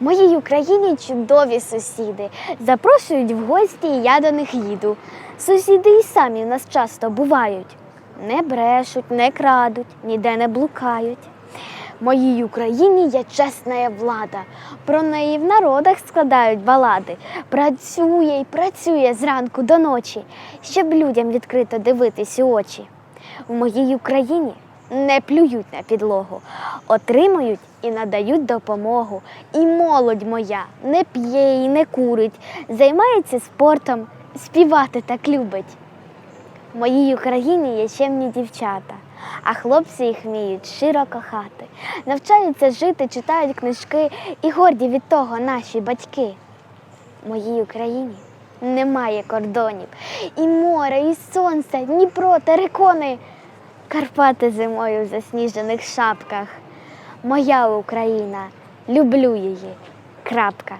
Моїй Україні чудові сусіди. Запрошують в гості, і я до них їду. Сусіди і самі в нас часто бувають. Не брешуть, не крадуть, ніде не блукають. Моїй Україні є чесна влада. Про неї в народах складають балади. Працює і працює зранку до ночі, щоб людям відкрито дивитись у очі. В моїй Україні не плюють на підлогу, отримують і надають допомогу. І молодь моя не п'є і не курить, займається спортом, співати так любить. В моїй Україні є чемні дівчата, а хлопці їх вміють щиро кохати, навчаються жити, читають книжки і горді від того наші батьки. В моїй Україні немає кордонів, і море, і сонце, Дніпро, терикони, Карпати зимою в засніжених шапках. Моя Україна, люблю її. Крапка.